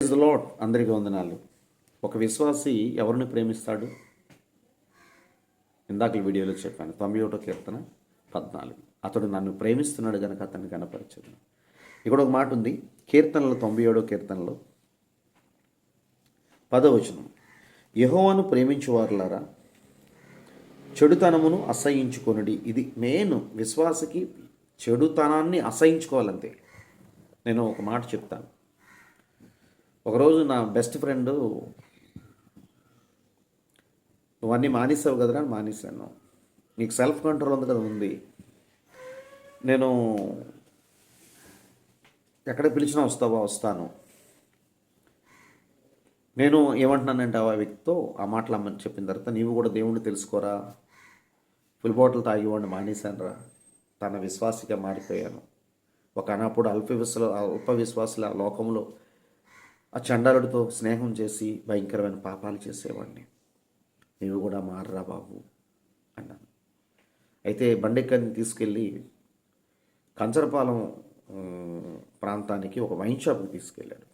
Praise lord అందరికీ వందనాలు. ఒక విశ్వాసి ఎవరిని ప్రేమిస్తాడు? ఇందాక వీడియోలో చెప్పాను. తొంభై ఒకటో కీర్తన పద్నాలుగు. అతడు నన్ను ప్రేమిస్తున్నాడు కనుక అతన్ని కనపరచదు ఇక్కడ ఒక మాట ఉంది. కీర్తనలో తొంభై ఏడో కీర్తనలో పదవచనం యహోవాను ప్రేమించువారులారా చెడుతనమును అసహించుకొనుడి ఇది మెయిన్ విశ్వాసకి చెడుతనాన్ని అసహించుకోవాలంతే నేను ఒక మాట చెప్తాను. ఒకరోజు నా బెస్ట్ ఫ్రెండ్ నువ్వన్నీ మానేసావు కదరా అని మానేశాను. నీకు సెల్ఫ్ కంట్రోల్ ఉంది కదా ఉంది. నేను ఎక్కడ పిలిచినా వస్తావా వస్తాను. నేను ఏమంటున్నానంటే ఆ వ్యక్తితో ఆ మాటలు అమ్మని చెప్పిన తర్వాత నీవు కూడా దేవుణ్ణి తెలుసుకోరా. ఫుల్ బాటిల్ తాగేవాడిని మానేశానురా. తన విశ్వాసిగా మారిపోయాను. ఒక అనప్పుడు అల్ప విశ్వ అల్ప విశ్వాసుల లోకంలో ఆ చండాలుడితో స్నేహం చేసి భయంకరమైన పాపాలు చేసేవాడిని. నీవు కూడా మారరా బాబు అన్నాను. అయితే బండెక్కని తీసుకెళ్ళి కంచరపాలెం ప్రాంతానికి ఒక వైన్ షాప్కి తీసుకెళ్ళాడు.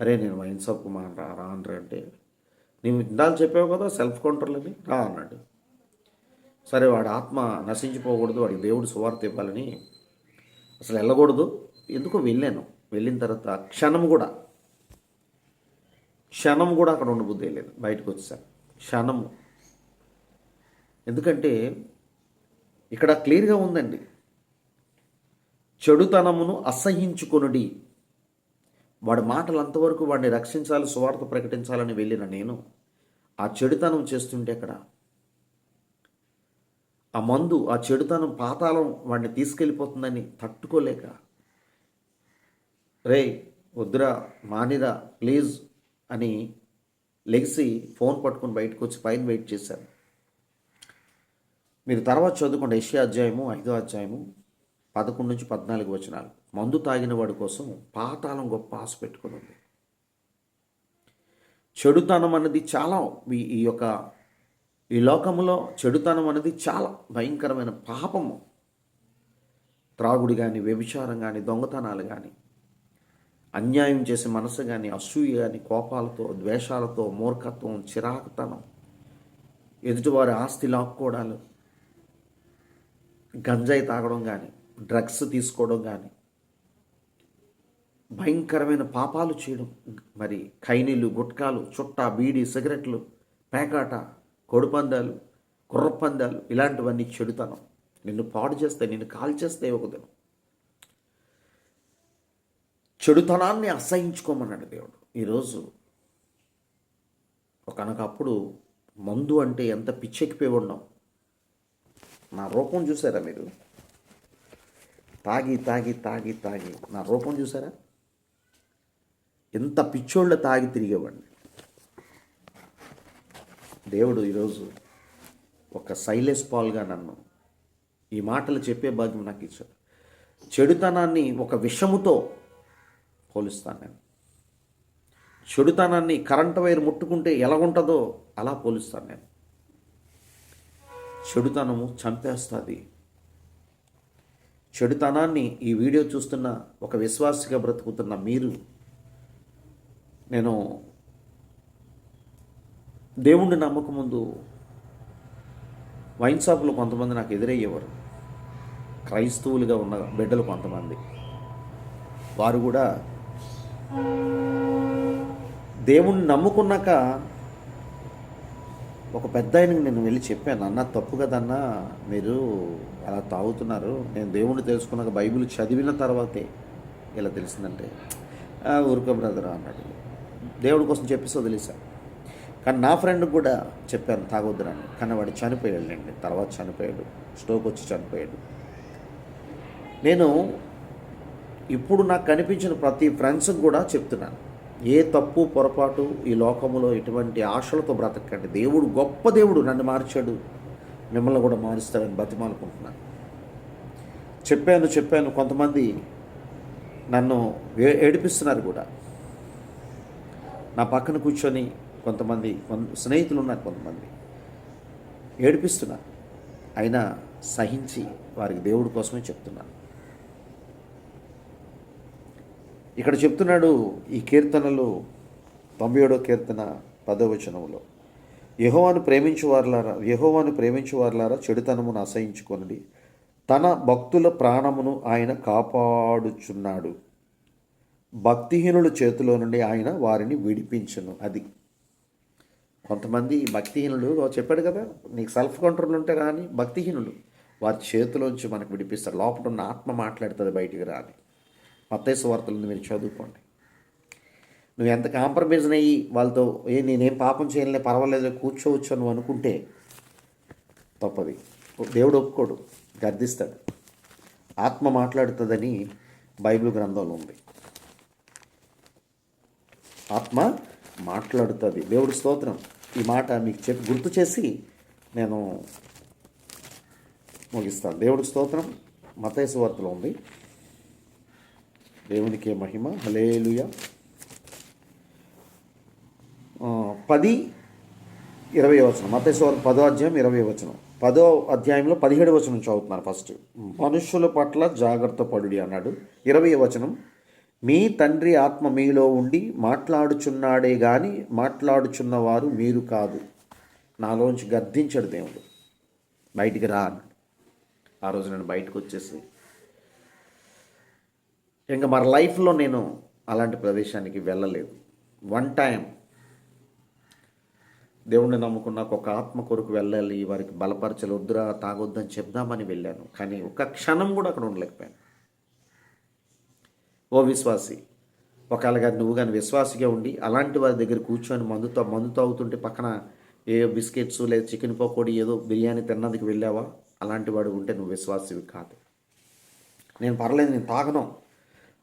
అరే నేను వైన్ షాప్కి మా రా అనరా అంటే నీవు ఇందాలు చెప్పావు కదా సెల్ఫ్ కంట్రోల్ అని రా అన్నాడు. సరే వాడి ఆత్మ నశించిపోకూడదు వాడికి దేవుడు సువార్త ఇవ్వాలని అసలు వెళ్ళకూడదు. ఎందుకో వెళ్ళాను. వెళ్ళిన తర్వాత క్షణం కూడా క్షణం కూడా అక్కడ ఉండబుద్ధి లేదు బయటకు వచ్చాను క్షణము ఎందుకంటే ఇక్కడ క్లియర్గా ఉందండి. చెడుతనమును అసహించుకొనుడి. వాడి మాటలు అంతవరకు వాడిని రక్షించాలి సువార్త ప్రకటించాలని వెళ్ళిన నేను ఆ చెడుతనం చేస్తుంటే అక్కడ ఆ మందు ఆ చెడుతనం పాతాళం వాడిని తీసుకెళ్ళిపోతుందని తట్టుకోలేక రే వద్దురా మానిరా ప్లీజ్ అని లెగిసి ఫోన్ పట్టుకుని బయటకు వచ్చి పైన వెయిట్ చేశాను మీరు తర్వాత చదువుకున్న ఏషియా అధ్యాయము ఐదో అధ్యాయము పదకొండు నుంచి పద్నాలుగు వచనాలు. మందు తాగిన వాడి కోసం పాతాళం గొప్ప ఆశ పెట్టుకుని ఉంది. చెడుతనం అన్నది చాలా ఈ- ఈ యొక్క ఈ లోకంలో చెడుతనం అనేది చాలా భయంకరమైన పాపము. త్రాగుడు కానీ వ్యభిచారం కానీ దొంగతనాలు కానీ అన్యాయం చేసే మనసు కానీ అసూయ కానీ కోపాలతో ద్వేషాలతో మూర్ఖత్వం చిరాకుతనం ఎదుటివారి ఆస్తి లాక్కోవడాలు గంజాయి తాగడం కానీ డ్రగ్స్ తీసుకోవడం కానీ భయంకరమైన పాపాలు చేయడం మరి ఖైనీలు గుట్కాలు చుట్టా బీడి సిగరెట్లు పేకాట కొడుపందాలు కుర్రపందాలు ఇలాంటివన్నీ చెడుతనం. నిన్ను పాడు చేస్తే నిన్ను కాల్ చేస్తే ఒక దినం. చెడుతనాన్ని అసహించుకోమన్నాడు దేవుడు. ఈరోజు ఒకనకప్పుడు మందు అంటే ఎంత పిచ్చెక్కిపోయి ఉన్నాం నా రూపం చూసారా మీరు? తాగి తాగి తాగి తాగి. నా రూపం చూసారా? ఎంత పిచ్చోళ్ళ తాగి తిరిగేవాడిని. దేవుడు ఈరోజు ఒక సైలెస్ పాల్గా నన్ను ఈ మాటలు చెప్పే భాగ్యం నాకు ఇచ్చాడు. చెడుతనాన్ని ఒక విషముతో పోలుస్తాను నేను. చెడుతనాన్ని కరెంట్ వైర్ ముట్టుకుంటే ఎలా ఉంటుందో అలా పోలుస్తాను నేను. చెడుతనము చంపేస్తుంది. చెడుతనాన్ని ఈ వీడియో చూస్తున్న ఒక విశ్వాసిగా బ్రతుకుతున్న మీరు నేను దేవుణ్ణి నమ్మక ముందు వైన్ షాపులో కొంతమంది నాకు ఎదురయ్యేవారు. క్రైస్తవులుగా ఉన్న బిడ్డలు కొంతమంది. వారు కూడా దేవుణ్ణి నమ్ముకున్నాక ఒక పెద్ద ఆయనకి నేను వెళ్ళి చెప్పాను అన్న తప్పు కదన్నా మీరు అలా తాగుతున్నారు. నేను దేవుణ్ణి తెలుసుకున్నాక బైబిల్ చదివిన తర్వాతే ఇలా తెలిసిందంటే "ఆ, ఊరుకో బ్రదర్ అన్నాడు. దేవుడి కోసం చెప్పేసి వదిలేసా కానీ నా ఫ్రెండ్ కూడా చెప్పాను తాగొద్దురని కానీ వాడు చనిపోయాడులేండి. తర్వాత చనిపోయాడు స్టోక్ వచ్చి చనిపోయాడు. నేను ఇప్పుడు నాకు కనిపించిన ప్రతి ఫ్రెండ్స్కి కూడా చెప్తున్నాను. ఏ తప్పు పొరపాటు ఈ లోకములో ఎటువంటి ఆశలతో బ్రతకండి. దేవుడు గొప్ప దేవుడు నన్ను మార్చాడు. మిమ్మల్ని కూడా మారుస్తాడని బతిమాలుకుంటున్నాను. చెప్పాను చెప్పాను కొంతమంది నన్ను ఏ- ఏడిపిస్తున్నారు కూడా. నా పక్కన కూర్చొని కొంతమంది స్నేహితులు ఉన్నారు కొంతమంది. ఏడిపిస్తున్నారు. అయినా సహించి వారికి దేవుడి కోసమే చెప్తున్నాను. ఇక్కడ చెప్తున్నాడు ఈ కీర్తనలు తొంభై ఏడో కీర్తన పదవచనంలో యహోవాను ప్రేమించువార్లారా యహోవాను ప్రేమించువార్లారా చెడుతనమును అసహించుకొనడి. తన భక్తుల ప్రాణమును ఆయన కాపాడుచున్నాడు. భక్తిహీనుల చేతిలో నుండి ఆయన వారిని విడిపించను. అది కొంతమంది భక్తిహీనులు చెప్పాడు కదా నీకు సెల్ఫ్ కంట్రోల్ ఉంటే కానీ భక్తిహీనులు వారి చేతిలోంచి మనకు విడిపిస్తారు. లోపల ఉన్న ఆత్మ మాట్లాడుతుంది బయటికి రాని. మత్తయ్య సువార్తలను మీరు చదువుకోండి. నువ్వు ఎంత కాంప్రమైజ్ అయ్యి వాళ్ళతో ఏ నేనేం పాపం చేయలే పర్వాలేదు కూర్చోవచ్చు నువ్వు అనుకుంటే తప్పది. దేవుడు ఒప్పుకోడు గర్దిస్తాడు ఆత్మ మాట్లాడుతుందని బైబిల్ గ్రంథంలో ఉంది. ఆత్మ మాట్లాడుతుంది. దేవుడి స్తోత్రం. ఈ మాట మీకు చెప్పి గుర్తు చేసి నేను ముగిస్తాను. దేవుడి స్తోత్రం. మతేసు ఉంది. దేవునికే మహిమ. హలేలుయ పది ఇరవై వచనం. మతేసు పదో అధ్యాయం ఇరవై వచనం. పదో అధ్యాయంలో పదిహేడు వచనం చదువుతున్నారు ఫస్ట్. మనుషుల పట్ల జాగ్రత్త పడుడి అన్నాడు. ఇరవై వచనం. మీ తండ్రి ఆత్మ మీలో ఉండి మాట్లాడుచున్నాడే గాని మాట్లాడుచున్నవారు మీరు కాదు. నాలోంచి గద్దించాడు దేవుడు. బయటికి రా ఆ రోజు నేను బయటకు వచ్చేసి ఇంకా మరి లైఫ్లో నేను అలాంటి ప్రదేశానికి వెళ్ళలేదు. వన్ టైం దేవుణ్ణి నమ్ముకున్న ఒక ఆత్మ కొరకు వెళ్ళాలి వారికి బలపరచలు వద్దురా తాగొద్దని చెప్దామని వెళ్ళాను. కానీ ఒక క్షణం కూడా అక్కడ ఉండలేకపోయాను. ఓ విశ్వాసి ఒకవేళ కానీ నువ్వు కానీ విశ్వాసిగా ఉండి అలాంటి వారి దగ్గర కూర్చొని మందుతో మందు తాగుతుంటే పక్కన ఏ బిస్కెట్స్ లేదా చికెన్ పకోడీ ఏదో బిర్యానీ తిన్నందుకు వెళ్ళావా? అలాంటి వాడు ఉంటే నువ్వు విశ్వాసివి కాదు. నేను పర్లేదు నేను తాగను.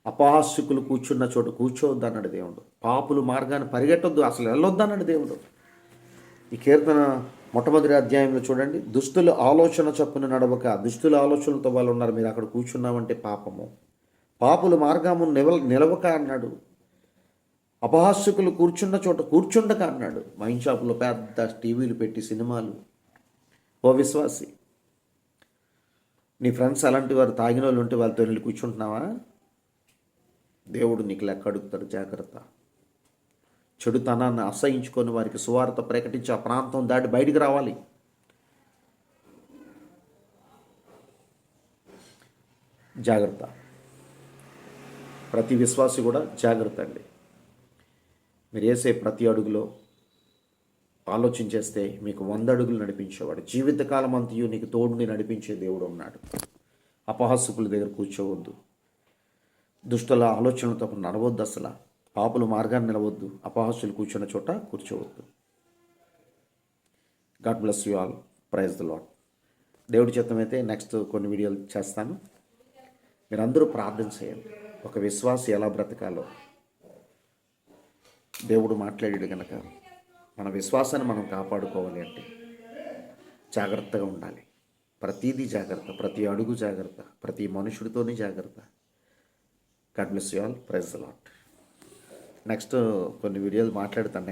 అపహాస్యకులు కూర్చున్న చోట కూర్చోవద్దు అన్నాడు దేవుడు. పాపులు మార్గాన్ని పరిగెట్టొద్దు అసలు వెళ్ళొద్దు అన్నాడు దేవుడు. ఈ కీర్తన మొట్టమొదటి అధ్యాయంలో చూడండి. దుస్తుల ఆలోచన చొప్పున నడవక దుస్తుల ఆలోచనలతో వాళ్ళు ఉన్నారు మీరు అక్కడ కూర్చున్నామంటే పాపము. పాపుల మార్గము నిల నిలవక అన్నాడు. అపహాస్యకులు కూర్చున్న చోట కూర్చుండక అన్నాడు. వైన్ షాపులో పెద్ద టీవీలు పెట్టి సినిమాలు. ఓ విశ్వాసి నీ ఫ్రెండ్స్ అలాంటి వారు తాగిన వాళ్ళు ఉంటే వాళ్ళతో వెళ్ళి కూర్చుంటున్నావా? దేవుడు నీకు లెక్క అడుగుతాడు జాగ్రత్త. చెడుతనాన్ని అసహించుకొని వారికి సువార్త ప్రకటించి ఆ ప్రాంతం దాటి బయటికి రావాలి. జాగ్రత్త. ప్రతి విశ్వాసి కూడా జాగ్రత్త అండి. మీరు వేసే ప్రతి అడుగులో ఆలోచించేస్తే మీకు వంద అడుగులు నడిపించేవాడు. జీవితకాలం అంతయు నీకు తోడుని నడిపించే దేవుడు ఉన్నాడు. అపహాసుకుల దగ్గర కూర్చోవద్దు. దుష్టుల ఆలోచనలతో నడవద్దు అసలు. పాపుల మార్గాన్ని నిలవద్దు. అపహాసులు కూర్చున్న చోట కూర్చోవద్దు. God bless you all. Praise the Lord దేవుడి చిత్తమైతే నెక్స్ట్ కొన్ని వీడియోలు చేస్తాను. మీరందరూ ప్రార్థన చేయాలి ఒక విశ్వాసం ఎలా బ్రతకాలో. దేవుడు మాట్లాడాడు కనుక మన విశ్వాసాన్ని మనం కాపాడుకోవాలి అంటే జాగ్రత్తగా ఉండాలి. ప్రతిదీ జాగ్రత్త ప్రతి అడుగు జాగ్రత్త ప్రతి మనుషుడితోనే జాగ్రత్త. Cut miss you all praise the Lord next కొన్ని వీడియోలు మాట్లాడుతాను.